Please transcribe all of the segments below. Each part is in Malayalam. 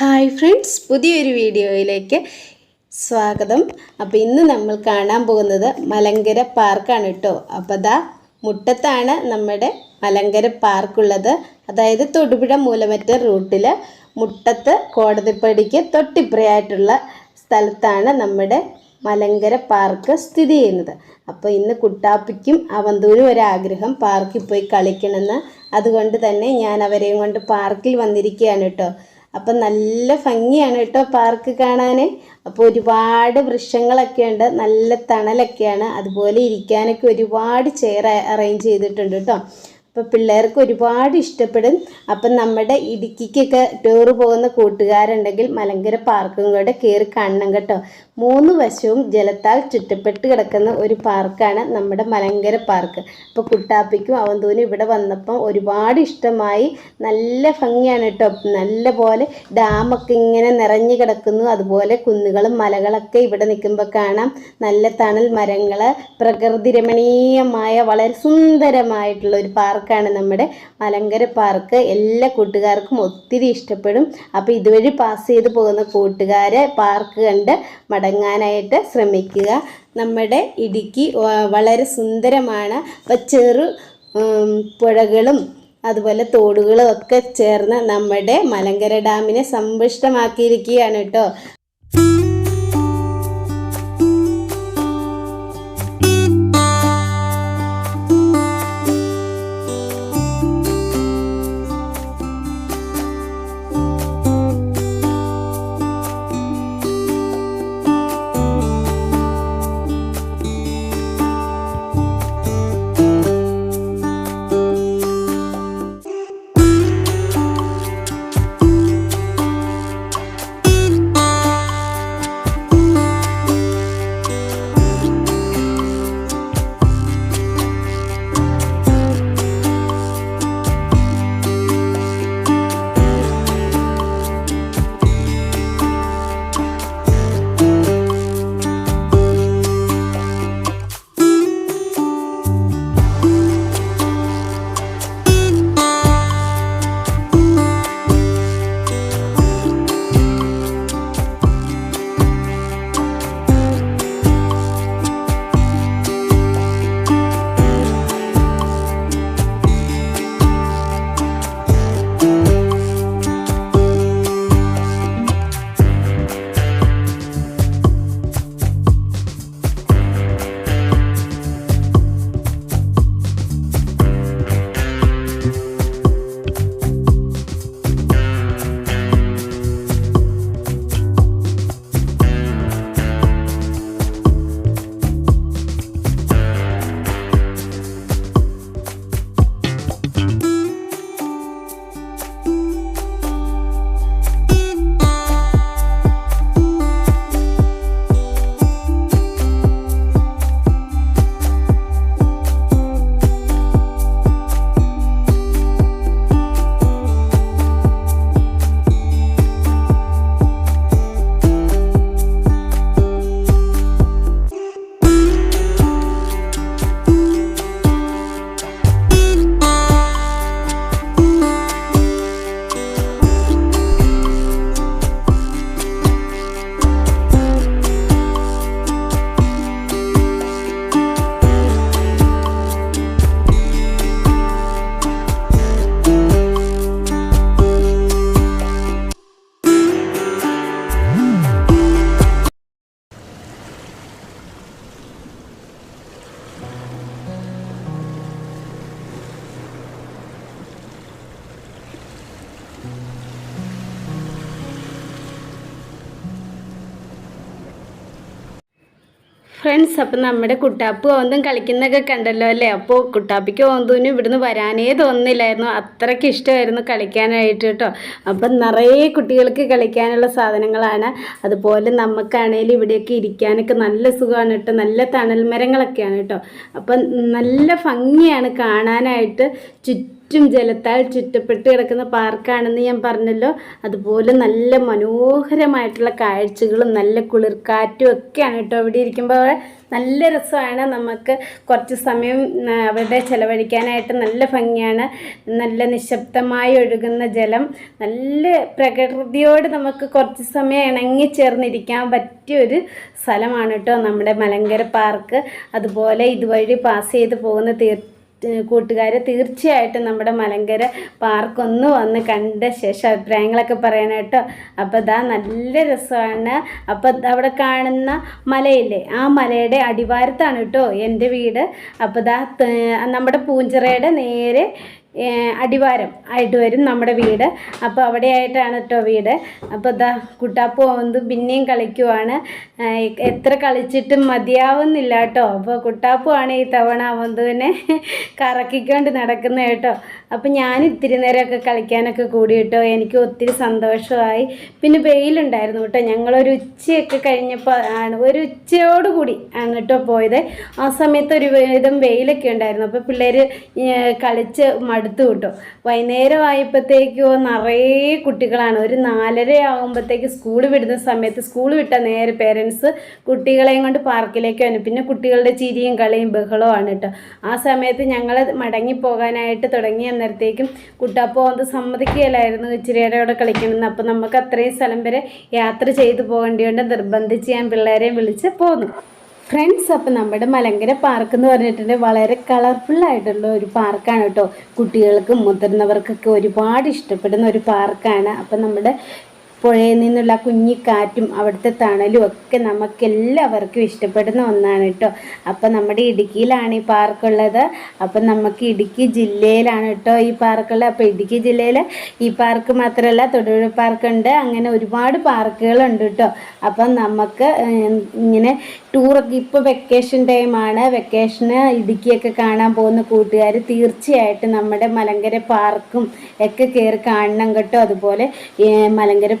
ഹായ് ഫ്രണ്ട്സ് പുതിയൊരു വീഡിയോയിലേക്ക് സ്വാഗതം. അപ്പോൾ ഇന്ന് നമ്മൾ കാണാൻ പോകുന്നത് മലങ്കര പാർക്കാണ് കേട്ടോ. അപ്പോൾ ദാ മുട്ടത്താണ് നമ്മുടെ മലങ്കര പാർക്കുള്ളത്. അതായത് തൊടുപുഴ മൂലമറ്റ റൂട്ടിൽ മുട്ടത്ത് കോടതിപ്പടിക്ക് തൊട്ടിപ്പുറയായിട്ടുള്ള സ്ഥലത്താണ് നമ്മുടെ മലങ്കര പാർക്ക് സ്ഥിതി ചെയ്യുന്നത്. അപ്പോൾ ഇന്ന് കുട്ടാപ്പിക്കും അവന്തൂരും ഒരാഗ്രഹം പാർക്കിൽ പോയി കളിക്കണമെന്ന്. അതുകൊണ്ട് തന്നെ ഞാൻ അവരെയും കൊണ്ട് പാർക്കിൽ വന്നിരിക്കുകയാണ് കേട്ടോ. അപ്പം നല്ല ഭംഗിയാണ് കേട്ടോ പാർക്ക് കാണാൻ അപ്പോൾ ഒരുപാട് വൃക്ഷങ്ങളൊക്കെ ഉണ്ട്. നല്ല തണലൊക്കെയാണ്. അതുപോലെ ഇരിക്കാനൊക്കെ ഒരുപാട് ചെയർ അറേഞ്ച് ചെയ്തിട്ടുണ്ട് കേട്ടോ. അപ്പോൾ പിള്ളേർക്ക് ഒരുപാട് ഇഷ്ടപ്പെടും. അപ്പം നമ്മുടെ ഇടുക്കിക്കൊക്കെ ടൂർ പോകുന്ന കൂട്ടുകാരുണ്ടെങ്കിൽ മലങ്കര പാർക്കും കൂടെ കയറി കാണണം കേട്ടോ. മൂന്ന് വശവും ജലത്താൽ ചുറ്റപ്പെട്ട് കിടക്കുന്ന ഒരു പാർക്കാണ് നമ്മുടെ മലങ്കര പാർക്ക്. അപ്പോൾ കുട്ടാപ്പിക്കും അവന്തൂനും ഇവിടെ വന്നപ്പം ഒരുപാട് ഇഷ്ടമായി. നല്ല ഭംഗിയാണ് കേട്ടോ. നല്ല പോലെ ഡാമൊക്കെ ഇങ്ങനെ നിറഞ്ഞു കിടക്കുന്നു. അതുപോലെ കുന്നുകളും മലകളൊക്കെ ഇവിടെ നിൽക്കുമ്പോൾ കാണാം. നല്ല തണൽ മരങ്ങൾ പ്രകൃതി രമണീയമായ വളരെ സുന്ദരമായിട്ടുള്ള ഒരു പാർക്കാണ് നമ്മുടെ മലങ്കര പാർക്ക്. എല്ലാ കൂട്ടുകാർക്കും ഒത്തിരി ഇഷ്ടപ്പെടും. അപ്പോൾ ഇതുവഴി പാസ് ചെയ്ത് പോകുന്ന കൂട്ടുകാരെ പാർക്ക് കണ്ട് മടങ്ങാനായിട്ട് ശ്രമിക്കുക. നമ്മുടെ ഇടുക്കി വളരെ സുന്ദരമാണ്. അപ്പോൾ ചെറു പുഴകളും അതുപോലെ തോടുകളും ഒക്കെ ചേർന്ന് നമ്മുടെ മലങ്കര ഡാമിനെ സമ്പുഷ്ടമാക്കിയിരിക്കുകയാണ് കേട്ടോ. ഫ്രണ്ട്സ് അപ്പം നമ്മുടെ കുട്ടാപ്പ് ഓന്തും കളിക്കുന്നൊക്കെ കണ്ടല്ലോ അല്ലേ? അപ്പോൾ കുട്ടാപ്പിക്ക് ഓന്തൂന് ഇവിടുന്ന് വരാനേ തോന്നുന്നില്ലായിരുന്നു. അത്രയ്ക്ക് ഇഷ്ടമായിരുന്നു കളിക്കാനായിട്ട് കേട്ടോ. അപ്പം നിറയെ കുട്ടികൾക്ക് കളിക്കാനുള്ള സാധനങ്ങളാണ്. അതുപോലെ നമുക്കാണേലും ഇവിടെയൊക്കെ ഇരിക്കാനൊക്കെ നല്ല സുഖമാണ് കേട്ടോ. നല്ല തണൽ മരങ്ങളൊക്കെയാണ് കേട്ടോ. അപ്പം നല്ല ഭംഗിയാണ് കാണാനായിട്ട്. ചുറ്റും ചുറ്റും ജലത്താൽ ചുറ്റപ്പെട്ട് കിടക്കുന്ന പാർക്കാണെന്ന് ഞാൻ പറഞ്ഞല്ലോ. അതുപോലെ നല്ല മനോഹരമായിട്ടുള്ള കാഴ്ചകളും നല്ല കുളിർക്കാറ്റും ഒക്കെയാണ് കേട്ടോ അവിടെ ഇരിക്കുമ്പോൾ നല്ല രസമാണ്. നമുക്ക് കുറച്ച് സമയം അവിടെ ചിലവഴിക്കാനായിട്ട് നല്ല ഭംഗിയാണ്. നല്ല നിശബ്ദമായി ഒഴുകുന്ന ജലം. നല്ല പ്രകൃതിയോട് നമുക്ക് കുറച്ച് സമയം ഇണങ്ങി ചേർന്നിരിക്കാൻ പറ്റിയ ഒരു സ്ഥലമാണ് കേട്ടോ നമ്മുടെ മലങ്കര പാർക്ക്. അതുപോലെ ഇതുവഴി പാസ് ചെയ്ത് പോകുന്ന തീർ കൂട്ടുകാരെ തീർച്ചയായിട്ടും നമ്മുടെ മലങ്കര പാർക്കൊന്ന് വന്ന് കണ്ട ശേഷം അഭിപ്രായങ്ങളൊക്കെ പറയണം കേട്ടോ. അപ്പോൾ ഇതാ നല്ല രസമാണ്. അപ്പോൾ അവിടെ കാണുന്ന മലയില്ലേ ആ മലയുടെ അടിവാരത്താണ് കേട്ടോ എന്റെ വീട്. അപ്പോൾ ഇതാ നമ്മുടെ പൂഞ്ചിറയുടെ നേരെ അടിവാരം ആയിട്ട് വരും നമ്മുടെ വീട്. അപ്പോൾ അവിടെ ആയിട്ടാണ് കേട്ടോ വീട്. അപ്പോൾ ഇതാ കുട്ടാപ്പു വന്ന് പിന്നെയും കളിക്കുവാണ്. എത്ര കളിച്ചിട്ടും മതിയാവുന്നില്ല കേട്ടോ അപ്പോൾ കുട്ടാപ്പുമാണ് ഈ തവണ അവന്തുവിനെ കറക്കിക്കൊണ്ട് നടക്കുന്നത് കേട്ടോ അപ്പോൾ ഞാൻ ഇത്തിരി നേരമൊക്കെ കളിക്കാനൊക്കെ കൂടി കേട്ടോ എനിക്ക് ഒത്തിരി സന്തോഷമായി. പിന്നെ വെയിലുണ്ടായിരുന്നു കേട്ടോ ഞങ്ങളൊരു ഉച്ചയൊക്കെ കഴിഞ്ഞപ്പോൾ ആണ് ഒരു ഉച്ചയോട് കൂടി ആണ് കേട്ടോ പോയത്. ആ സമയത്ത് ഒരു വിധം വെയിലൊക്കെ ഉണ്ടായിരുന്നു. അപ്പോൾ പിള്ളേർ കളിച്ച് മടുത്തു കിട്ടും വൈകുന്നേരം ആയപ്പോഴത്തേക്കോ നിറയെ കുട്ടികളാണ്. ഒരു നാലര ആകുമ്പോഴത്തേക്ക് സ്കൂൾ വിടുന്ന സമയത്ത് സ്കൂൾ വിട്ട നേരെ പേരൻസ് കുട്ടികളെയും കൊണ്ട് പാർക്കിലേക്ക് വന്നു. പിന്നെ കുട്ടികളുടെ ചിരിയും കളിയും ബഹളവും ആണ് കേട്ടോ. ആ സമയത്ത് ഞങ്ങൾ മടങ്ങിപ്പോകാനായിട്ട് തുടങ്ങി അന്നേരത്തേക്കും കുട്ടാപ്പോ അത് സമ്മതിക്കുകയില്ലായിരുന്നു. ഇച്ചിരിയുടെ അവിടെ കളിക്കണമെന്ന്. അപ്പോൾ നമുക്ക് അത്രയും സ്ഥലം വരെ യാത്ര ചെയ്തു പോകേണ്ടിയുണ്ട്. നിർബന്ധിച്ച് ഞാൻ പിള്ളേരെ വിളിച്ച് പോന്നു. ഫ്രണ്ട്സ് അപ്പം നമ്മുടെ മലങ്കര പാർക്ക് എന്ന് പറഞ്ഞിട്ടുണ്ടെങ്കിൽ വളരെ കളർഫുൾ ആയിട്ടുള്ള ഒരു പാർക്കാണ് കേട്ടോ. കുട്ടികൾക്കും മുതിർന്നവർക്കൊക്കെ ഒരുപാട് ഇഷ്ടപ്പെടുന്ന ഒരു പാർക്കാണ് അപ്പം നമ്മുടെ പുഴയിൽ നിന്നുള്ള കുഞ്ഞിക്കാറ്റും അവിടുത്തെ തണലും ഒക്കെ നമുക്കെല്ലാവർക്കും ഇഷ്ടപ്പെടുന്ന ഒന്നാണ് കേട്ടോ. അപ്പം നമ്മുടെ ഇടുക്കിയിലാണ് ഈ പാർക്കുള്ളത്. അപ്പം നമുക്ക് ഇടുക്കി ജില്ലയിലാണ് കേട്ടോ ഈ പാർക്കുള്ളത്. അപ്പോൾ ഇടുക്കി ജില്ലയിൽ ഈ പാർക്ക് മാത്രമല്ല തൊടുപുഴ പാർക്കുണ്ട്. അങ്ങനെ ഒരുപാട് പാർക്കുകളുണ്ട് കേട്ടോ. അപ്പം നമുക്ക് ഇങ്ങനെ ടൂറൊക്കെ ഇപ്പോൾ വെക്കേഷൻ ടൈമാണ് വെക്കേഷന് ഇടുക്കിയൊക്കെ കാണാൻ പോകുന്ന കൂട്ടുകാർ തീർച്ചയായിട്ടും നമ്മുടെ മലങ്കര പാർക്കും ഒക്കെ കയറി കാണണം കേട്ടോ. അതുപോലെ മലങ്കര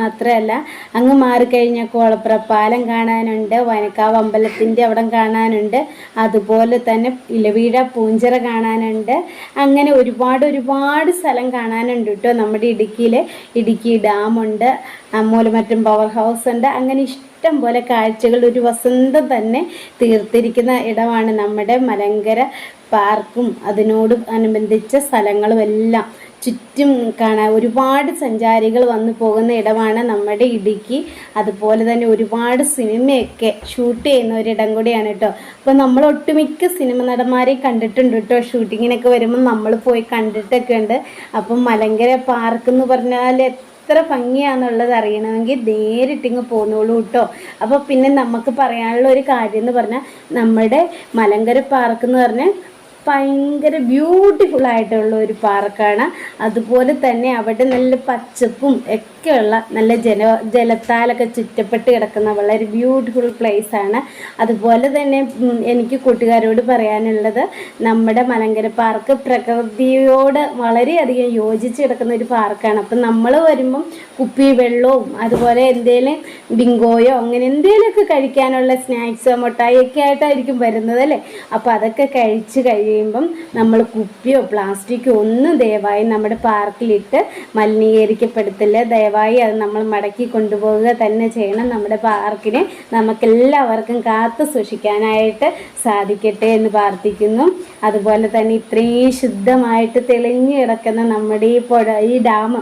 മാത്രമല്ല അങ്ങ് മാറിക്കഴിഞ്ഞാൽ കോളപ്പുറ പാലം കാണാനുണ്ട് വനക്കാവ് അമ്പലത്തിന്റെ അവിടെ കാണാനുണ്ട് അതുപോലെ തന്നെ ഇലവീഴ പൂഞ്ചിറ കാണാനുണ്ട്. അങ്ങനെ ഒരുപാട് ഒരുപാട് സ്ഥലം കാണാനുണ്ട് കേട്ടോ നമ്മുടെ ഇടുക്കിയിൽ ഇടുക്കി ഡാമുണ്ട് മൂലമറ്റം പവർ ഹൗസ് ഉണ്ട്. അങ്ങനെ ഇഷ്ടം പോലെ കാഴ്ചകൾ ഒരു വസന്തം തന്നെ തീർത്തിരിക്കുന്ന ഇടമാണ് നമ്മുടെ മലങ്കര പാർക്കും. അതിനോട് അനുബന്ധിച്ച സ്ഥലങ്ങളും എല്ലാം ചുറ്റും കാണാൻ ഒരുപാട് സഞ്ചാരികൾ വന്നു പോകുന്ന ഇടമാണ് നമ്മുടെ ഇടുക്കി. അതുപോലെ തന്നെ ഒരുപാട് സിനിമയൊക്കെ ഷൂട്ട് ചെയ്യുന്ന ഒരിടം കൂടിയാണ് കേട്ടോ. അപ്പോൾ നമ്മൾ ഒട്ടുമിക്ക സിനിമ നടന്മാരെയും കണ്ടിട്ടുണ്ട് കേട്ടോ. ഷൂട്ടിങ്ങിനൊക്കെ വരുമ്പോൾ നമ്മൾ പോയി കണ്ടിട്ടൊക്കെ ഉണ്ട്. അപ്പം മലങ്കര പാർക്ക് എന്ന് പറഞ്ഞാൽ എത്ര ഭംഗിയാണെന്നുള്ളത് അറിയണമെങ്കിൽ നേരിട്ടിങ്ങ് പോന്നോളൂ കേട്ടോ. അപ്പോൾ പിന്നെ നമുക്ക് പറയാനുള്ള ഒരു കാര്യം എന്ന് പറഞ്ഞാൽ നമ്മുടെ മലങ്കര പാർക്ക് എന്ന് പറഞ്ഞാൽ ഭയങ്കര ബ്യൂട്ടിഫുൾ ആയിട്ടുള്ള ഒരു പാർക്കാണ് അതുപോലെ തന്നെ അവിടെ നല്ല പച്ചപ്പും ഒക്കെയുള്ള നല്ല ജല ജലത്താലൊക്കെ ചുറ്റപ്പെട്ട് കിടക്കുന്ന വളരെ ബ്യൂട്ടിഫുൾ പ്ലേസ് ആണ്. അതുപോലെ തന്നെ എനിക്ക് കൂട്ടുകാരോട് പറയാനുള്ളത് നമ്മുടെ മലങ്കര പാർക്ക് പ്രകൃതിയോട് വളരെയധികം യോജിച്ച് കിടക്കുന്ന ഒരു പാർക്കാണ്. അപ്പം നമ്മൾ വരുമ്പം കുപ്പി വെള്ളവും അതുപോലെ എന്തെങ്കിലും ബിങ്കോയോ അങ്ങനെ എന്തെങ്കിലുമൊക്കെ കഴിക്കാനുള്ള സ്നാക്സോ മുട്ടായി ഒക്കെ ആയിട്ടായിരിക്കും വരുന്നത് അല്ലേ? അപ്പോൾ അതൊക്കെ കഴിച്ച് കഴിയുമ്പം നമ്മൾ കുപ്പിയോ പ്ലാസ്റ്റിക്കോ ഒന്നും ദയവായി നമ്മുടെ പാർക്കിലിട്ട് മലിനീകരിക്കപ്പെടുത്തില്ല. ദയവായി അത് നമ്മൾ മടക്കി കൊണ്ടുപോവുക തന്നെ ചെയ്യണം. നമ്മുടെ പാർക്കിനെ നമുക്കെല്ലാവർക്കും കാത്തു സൂക്ഷിക്കാനായിട്ട് സാധിക്കട്ടെ എന്ന് പ്രാർത്ഥിക്കുന്നു. അതുപോലെ തന്നെ ഇത്രയും ശുദ്ധമായിട്ട് തെളിഞ്ഞു കിടക്കുന്ന നമ്മുടെ ഈ പുഴ ഈ ഡാം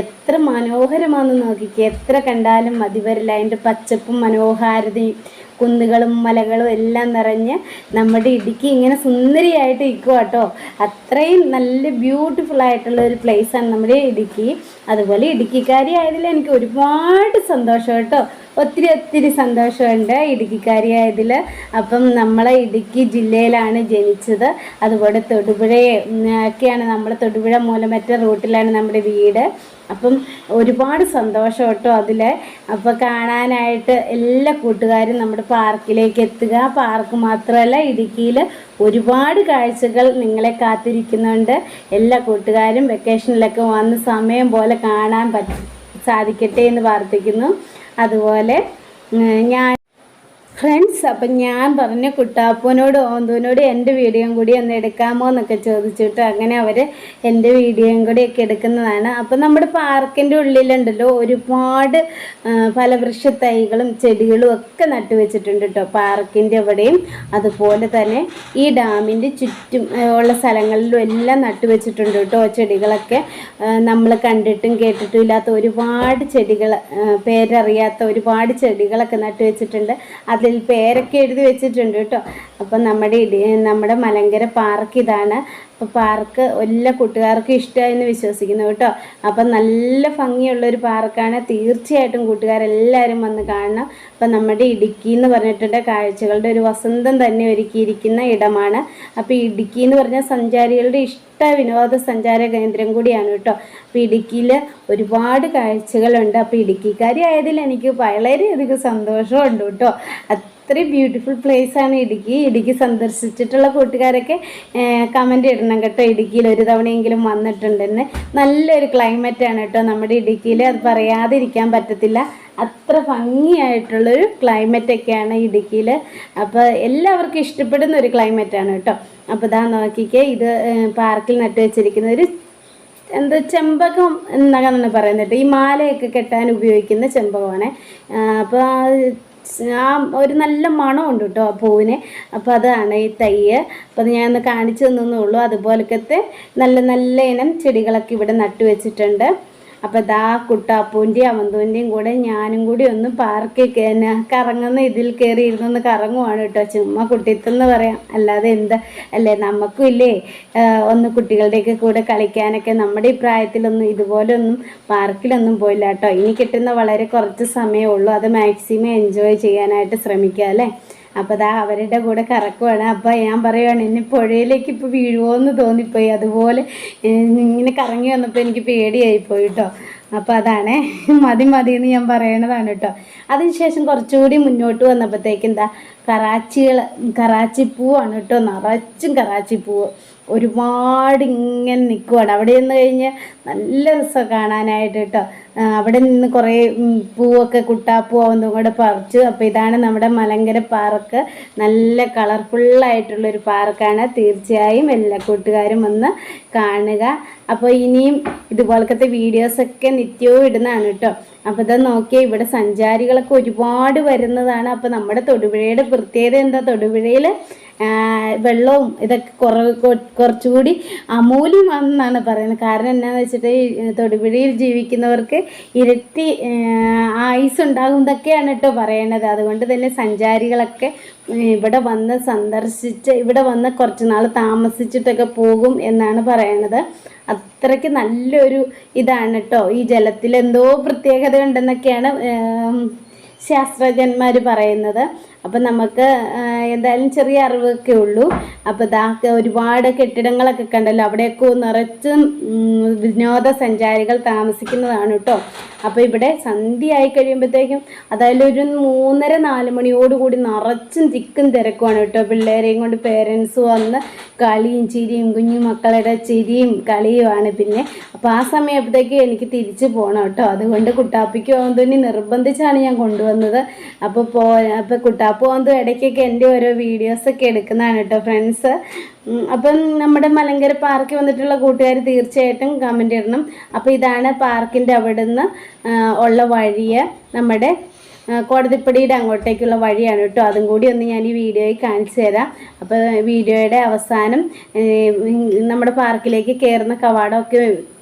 എത്ര മനോഹരമാണെന്ന് നോക്കിക്കുക എത്ര കണ്ടാലും മതി വരില്ല. അതിന്റെ പച്ചപ്പും മനോഹാരിതയും കുന്നുകളും മലകളും എല്ലാം നിറഞ്ഞ് നമ്മുടെ ഇടുക്കി ഇങ്ങനെ സുന്ദരിയായിട്ട് ഇരിക്കുക കേട്ടോ. അത്രയും നല്ല ബ്യൂട്ടിഫുൾ ആയിട്ടുള്ള ഒരു പ്ലേസാണ് നമ്മുടെ ഇടുക്കി. അതുപോലെ ഇടുക്കിക്കാരി ആയതിൽ എനിക്ക് ഒരുപാട് സന്തോഷം കേട്ടോ. ഒത്തിരി ഒത്തിരി സന്തോഷമുണ്ട് ഇടുക്കിക്കാരിയായതിൽ അപ്പം നമ്മളെ ഇടുക്കി ജില്ലയിലാണ് ജനിച്ചത്. അതുപോലെ തൊടുപുഴയെ ഒക്കെയാണ് നമ്മൾ തൊടുപുഴ മൂലമറ്റ റൂട്ടിലാണ് നമ്മുടെ വീട്. അപ്പം ഒരുപാട് സന്തോഷം കേട്ടോ അതിൽ അപ്പോൾ കാണാനായിട്ട് എല്ലാ കൂട്ടുകാരും നമ്മുടെ പാർക്കിലേക്ക് എത്തുക. പാർക്ക് മാത്രമല്ല ഇടുക്കിയിൽ ഒരുപാട് കാഴ്ചകൾ നിങ്ങളെ കാത്തിരിക്കുന്നുണ്ട്. എല്ലാ കൂട്ടുകാരും വെക്കേഷനിലൊക്കെ വന്ന് സമയം പോലെ കാണാൻ പറ്റും സാധിക്കട്ടെ എന്ന് പ്രാർത്ഥിക്കുന്നു. അതുപോലെ ഞാൻ ഫ്രണ്ട്സ് അപ്പം ഞാൻ പറഞ്ഞ കുട്ടാപ്പൂനോട് ഓന്തുവിനോട് എന്റെ വീഡിയോയും കൂടി ഒന്ന് എടുക്കാമോ എന്നൊക്കെ ചോദിച്ചിട്ട് അങ്ങനെ അവർ എന്റെ വീഡിയോയും കൂടി ഒക്കെ എടുക്കുന്നതാണ്. അപ്പം നമ്മുടെ പാർക്കിന്റെ ഉള്ളിലുണ്ടല്ലോ ഒരുപാട് ഫലവൃക്ഷ തൈകളും ചെടികളും ഒക്കെ നട്ടുവെച്ചിട്ടുണ്ട് കേട്ടോ പാർക്കിന്റെ അവിടെയും. അതുപോലെ തന്നെ ഈ ഡാമിന്റെ ചുറ്റും ഉള്ള സ്ഥലങ്ങളിലും എല്ലാം നട്ടുവെച്ചിട്ടുണ്ട് കേട്ടോ ചെടികളൊക്കെ. നമ്മൾ കണ്ടിട്ടും കേട്ടിട്ടും ഇല്ലാത്ത ഒരുപാട് ചെടികൾ പേരറിയാത്ത ഒരുപാട് ചെടികളൊക്കെ നട്ടുവെച്ചിട്ടുണ്ട് അതിൽ പേരൊക്കെ എഴുതി വെച്ചിട്ടുണ്ട് കേട്ടോ. അപ്പം നമ്മുടെ ഇടി നമ്മുടെ മലങ്കര പാർക്ക് ഇതാണ്. അപ്പോൾ പാർക്ക് എല്ലാ കൂട്ടുകാർക്കും ഇഷ്ടമായെന്ന് വിശ്വസിക്കുന്നു കേട്ടോ. അപ്പം നല്ല ഭംഗിയുള്ളൊരു പാർക്കാണ്. തീർച്ചയായിട്ടും കൂട്ടുകാരെല്ലാവരും വന്ന് കാണണം. അപ്പം നമ്മുടെ ഇടുക്കി എന്ന് പറഞ്ഞിട്ടുണ്ട് കാഴ്ചകളുടെ ഒരു വസന്തം തന്നെ ഒരുക്കിയിരിക്കുന്ന ഇടമാണ്. അപ്പോൾ ഇടുക്കി എന്ന് പറഞ്ഞാൽ സഞ്ചാരികളുടെ ഇഷ്ട വിനോദസഞ്ചാര കേന്ദ്രം കൂടിയാണ് കേട്ടോ. അപ്പോൾ ഇടുക്കിയിൽ ഒരുപാട് കാഴ്ചകളുണ്ട്. അപ്പോൾ ഇടുക്കിക്കാരി ആയതിൽ എനിക്ക് വളരെയധികം സന്തോഷമുണ്ട് കേട്ടോ. അത്രയും ബ്യൂട്ടിഫുൾ ആണ് ഇടുക്കി. ഇടുക്കി സന്ദർശിച്ചിട്ടുള്ള കൂട്ടുകാരൊക്കെ കമന്റ് ഇടണം കേട്ടോ. ഇടുക്കിയിൽ ഒരു തവണയെങ്കിലും വന്നിട്ടുണ്ടെന്ന്. നല്ലൊരു ക്ലൈമറ്റ് ആണ് കേട്ടോ നമ്മുടെ ഇടുക്കിയിൽ അത് പറയാതിരിക്കാൻ പറ്റത്തില്ല. അത്ര ഭംഗിയായിട്ടുള്ളൊരു ക്ലൈമറ്റ് ഒക്കെയാണ് ഇടുക്കിയിൽ അപ്പോൾ എല്ലാവർക്കും ഇഷ്ടപ്പെടുന്ന ഒരു ക്ലൈമറ്റ് ആണ് കേട്ടോ. അപ്പോൾ ഇതാ നോക്കിക്കേ ഇത് പാർക്കിൽ നട്ടു വെച്ചിരിക്കുന്ന ഒരു എന്താ ചെമ്പകം എന്നാണ് പറയുന്നത് ഈ മാലയൊക്കെ കെട്ടാൻ ഉപയോഗിക്കുന്ന ചെമ്പകമാണ്. അപ്പോൾ ആ ഒരു നല്ല മണമുണ്ട് കേട്ടോ ആ പൂവിന്. അപ്പോൾ അതാണ് ഈ തയ്യ്. അപ്പോൾ അത് ഞാൻ ഒന്ന് കാണിച്ചു തന്നേ ഉള്ളൂ. അതുപോലത്തെ നല്ല നല്ല ഇനം ചെടികളൊക്കെ ഇവിടെ നട്ടു വെച്ചിട്ടുണ്ട് അപ്പോൾ ദാ കുട്ടാപ്പൂന്റെയും അവന്തൂന്റെയും കൂടെ ഞാനും കൂടി ഒന്ന് പാർക്കിൽ കേ- കറങ്ങുന്ന ഇതിൽ കയറി ഇരുന്നൊന്ന് കറങ്ങുവാണ് കേട്ടോ. ചുമ്മാ കുട്ടിത്തെന്ന് പറയാം. അല്ലാതെ എന്താ അല്ലേ നമുക്കും ഇല്ലേ ഒന്ന് കുട്ടികളുടെയൊക്കെ കൂടെ കളിക്കാനൊക്കെ നമ്മുടെ ഈ പ്രായത്തിലൊന്നും ഇതുപോലൊന്നും പാർക്കിലൊന്നും പോയില്ല കേട്ടോ. ഇനി കിട്ടുന്ന വളരെ കുറച്ച് സമയമേ ഉള്ളൂ. അത് മാക്സിമം എൻജോയ് ചെയ്യാനായിട്ട് ശ്രമിക്കുക അല്ലേ? അപ്പോൾ ദാ അവരുടെ കൂടെ കറക്കുവാണ്. അപ്പോൾ ഞാൻ പറയുവാണ് എന്നെ പുഴയിലേക്ക് ഇപ്പോൾ വീഴുമോ എന്ന് തോന്നിപ്പോയി. അതുപോലെ ഇങ്ങനെ കറങ്ങി വന്നപ്പോൾ എനിക്ക് പേടിയായി പോയി കേട്ടോ അപ്പോൾ അതാണ് മതി മതി എന്ന് ഞാൻ പറയണതാണ് കേട്ടോ അതിനുശേഷം കുറച്ചുകൂടി മുന്നോട്ട് വന്നപ്പോഴത്തേക്ക് എന്താ കറാച്ചികൾ കറാച്ചി പൂവാണ് കേട്ടോ നിറച്ചും കറാച്ചി പൂവ് ഒരുപാട് ഇങ്ങനെ നിൽക്കുവാണ് അവിടെ നിന്ന് കഴിഞ്ഞ് നല്ല രസം കാണാനായിട്ട് കേട്ടോ അവിടെ നിന്ന് കുറേ പൂവൊക്കെ പൂവൊക്കെ കുട്ടാപ്പൂവൊന്നും കൂടെ പറിച്ചു അപ്പോൾ ഇതാണ് നമ്മുടെ മലങ്കര പാർക്ക്. നല്ല കളർഫുള്ളായിട്ടുള്ളൊരു പാർക്കാണ്. തീർച്ചയായും എല്ലാ കൂട്ടുകാരും വന്ന് കാണുക. അപ്പോൾ ഇനിയും ഇതുപോലത്തെ വീഡിയോസൊക്കെ നിത്യവും ഇടുന്നതാണ് കേട്ടോ അപ്പോൾ ഇത് നോക്കിയാൽ ഇവിടെ സഞ്ചാരികളൊക്കെ ഒരുപാട് വരുന്നതാണ്. അപ്പോൾ നമ്മുടെ തൊടുപുഴയുടെ പ്രത്യേകത എന്താ? തൊടുപുഴയിൽ വെള്ളവും ഇതൊക്കെ കുറ കുറച്ചുകൂടി അമൂല്യമാണെന്നാണ് പറയുന്നത്. കാരണം എന്നാന്ന് വെച്ചിട്ട് തൊടുപുഴയിൽ ജീവിക്കുന്നവർക്ക് ഇരട്ടി ആയുസ് ഉണ്ടാകും എന്നൊക്കെയാണ് കേട്ടോ പറയേണ്ടത് അതുകൊണ്ട് തന്നെ സഞ്ചാരികളൊക്കെ ഇവിടെ വന്ന് സന്ദർശിച്ച് ഇവിടെ വന്ന് കുറച്ച് നാൾ താമസിച്ചിട്ടൊക്കെ പോകും എന്നാണ് പറയണത്. അത്രയ്ക്ക് നല്ലൊരു ഇതാണ് കേട്ടോ. ഈ ജലത്തിൽ എന്തോ പ്രത്യേകത ഉണ്ടെന്നൊക്കെയാണ് ശാസ്ത്രജ്ഞന്മാർ പറയുന്നത്. അപ്പം നമുക്ക് എന്തായാലും ചെറിയ അറിവൊക്കെ ഉള്ളൂ. അപ്പോൾ ഇതാ ഒരുപാട് കെട്ടിടങ്ങളൊക്കെ കണ്ടല്ലോ. അവിടെയൊക്കെ നിറച്ചും വിനോദസഞ്ചാരികൾ താമസിക്കുന്നതാണ് കേട്ടോ. അപ്പോൾ ഇവിടെ സന്ധ്യ ആയി കഴിയുമ്പോഴത്തേക്കും അതായത് ഒരു മൂന്നര നാല് മണിയോടുകൂടി നിറച്ചും തിക്കും തിരക്കുമാണ് കേട്ടോ. പിള്ളേരെയും കൊണ്ട് പേരൻസ് വന്ന് കളിയും ചിരിയും കുഞ്ഞു മക്കളുടെ ചിരിയും കളിയുമാണ് പിന്നെ. അപ്പോൾ ആ സമയത്തേക്കും എനിക്ക് തിരിച്ചു പോകണം കേട്ടോ. അതുകൊണ്ട് കുട്ടാപ്പിക്ക് പോകുന്നതിന് നിർബന്ധിച്ചാണ് ഞാൻ കൊണ്ടുവന്നത്. അപ്പോൾ പോ അപ്പോൾ കുട്ടാപ്പ് പോകുന്നത് ഇടയ്ക്കൊക്കെ എന്റെ ഓരോ വീഡിയോസൊക്കെ എടുക്കുന്നതാണ് കേട്ടോ ഫ്രണ്ട്സ് അപ്പം നമ്മുടെ മലങ്കര പാർക്കിൽ വന്നിട്ടുള്ള കൂട്ടുകാർ തീർച്ചയായിട്ടും കമന്റ് ഇടണം. അപ്പോൾ ഇതാണ് പാർക്കിന്റെ അവിടെ നിന്ന് ഉള്ള വഴിയെ നമ്മുടെ കോടതിപ്പടിയുടെ അങ്ങോട്ടേക്കുള്ള വഴിയാണ് കേട്ടോ. അതും കൂടി ഒന്ന് ഞാൻ ഈ വീഡിയോയിൽ കാണിച്ചു തരാം. അപ്പോൾ വീഡിയോയുടെ അവസാനം നമ്മുടെ പാർക്കിലേക്ക് കയറുന്ന കവാടമൊക്കെ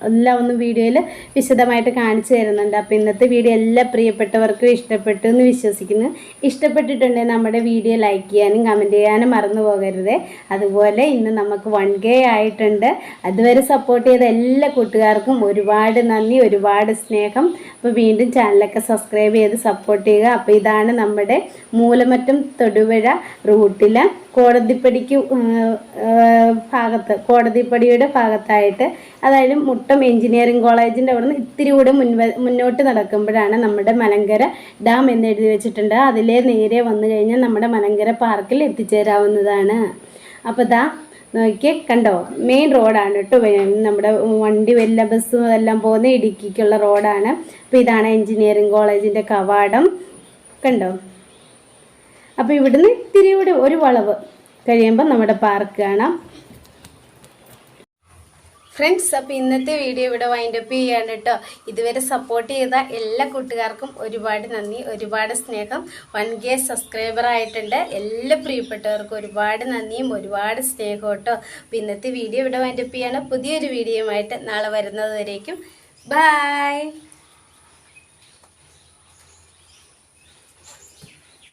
എല്ലാം ഒന്ന് വീഡിയോയിൽ വിശദമായിട്ട് കാണിച്ചു തരുന്നുണ്ട്. അപ്പോൾ ഇന്നത്തെ വീഡിയോ എല്ലാ പ്രിയപ്പെട്ടവർക്കും ഇഷ്ടപ്പെട്ടു എന്ന് വിശ്വസിക്കുന്നു. ഇഷ്ടപ്പെട്ടിട്ടുണ്ടെങ്കിൽ നമ്മുടെ വീഡിയോ ലൈക്ക് ചെയ്യാനും കമന്റ് ചെയ്യാനും മറന്നു പോകരുത്. അതുപോലെ ഇന്ന് നമുക്ക് വൺ കെ ആയിട്ടുണ്ട്. അതുവരെ സപ്പോർട്ട് ചെയ്ത എല്ലാ കൂട്ടുകാർക്കും ഒരുപാട് നന്ദി ഒരുപാട് സ്നേഹം. അപ്പോൾ വീണ്ടും ചാനലൊക്കെ സബ്സ്ക്രൈബ് ചെയ്ത് സപ്പോർട്ട് ചെയ്യുക. അപ്പോൾ ഇതാണ് നമ്മുടെ മൂലമറ്റം തൊടുപുഴ റൂട്ടിലെ കോടതിപ്പടിക്ക് ഭാഗത്ത് കോടതിപ്പടിയുടെ ഭാഗത്തായിട്ട്. അതായത് മുട്ടം എഞ്ചിനീയറിംഗ് കോളേജിന്റെ അവിടെ നിന്ന് ഇത്തിരി കൂടെ മുൻവ മുന്നോട്ട് നടക്കുമ്പോഴാണ് നമ്മുടെ മലങ്കര ഡാം എന്ന് എഴുതി വെച്ചിട്ടുണ്ട്. അതിലെ നേരെ വന്നു കഴിഞ്ഞാൽ നമ്മുടെ മലങ്കര പാർക്കിൽ എത്തിച്ചേരാവുന്നതാണ്. അപ്പോൾ ദാ നോക്കിയേ കണ്ടോ? മെയിൻ റോഡാണ് കേട്ടോ. നമ്മുടെ വണ്ടി വല്ല ബസ്സും എല്ലാം പോകുന്ന ഇടുക്കിക്കുള്ള റോഡാണ് അപ്പോൾ ഇതാണ് എഞ്ചിനീയറിംഗ് കോളേജിന്റെ കവാടം. കണ്ടോ? അപ്പോൾ ഇവിടുന്ന് ഇത്തിരി കൂടി ഒരു വളവ് കഴിയുമ്പോൾ നമ്മുടെ പാർക്ക് കാണാം. ഫ്രണ്ട്സ് അപ്പോൾ ഇന്നത്തെ വീഡിയോ ഇവിടെ വൈൻഡപ്പ് ചെയ്യാണ് കേട്ടോ ഇതുവരെ സപ്പോർട്ട് ചെയ്ത എല്ലാ കൂട്ടുകാർക്കും ഒരുപാട് നന്ദി ഒരുപാട് സ്നേഹം. വൺ കെ സബ്സ്ക്രൈബർ ആയിട്ടുണ്ട്. എല്ലാ പ്രിയപ്പെട്ടവർക്കും ഒരുപാട് നന്ദിയും ഒരുപാട് സ്നേഹവും കേട്ടോ അപ്പോൾ ഇന്നത്തെ വീഡിയോ ഇവിടെ വൈൻഡ് അപ്പ് ചെയ്യാണ്. പുതിയൊരു വീഡിയോയുമായിട്ട് നാളെ വരുന്നത് വരേക്കും. ബൈ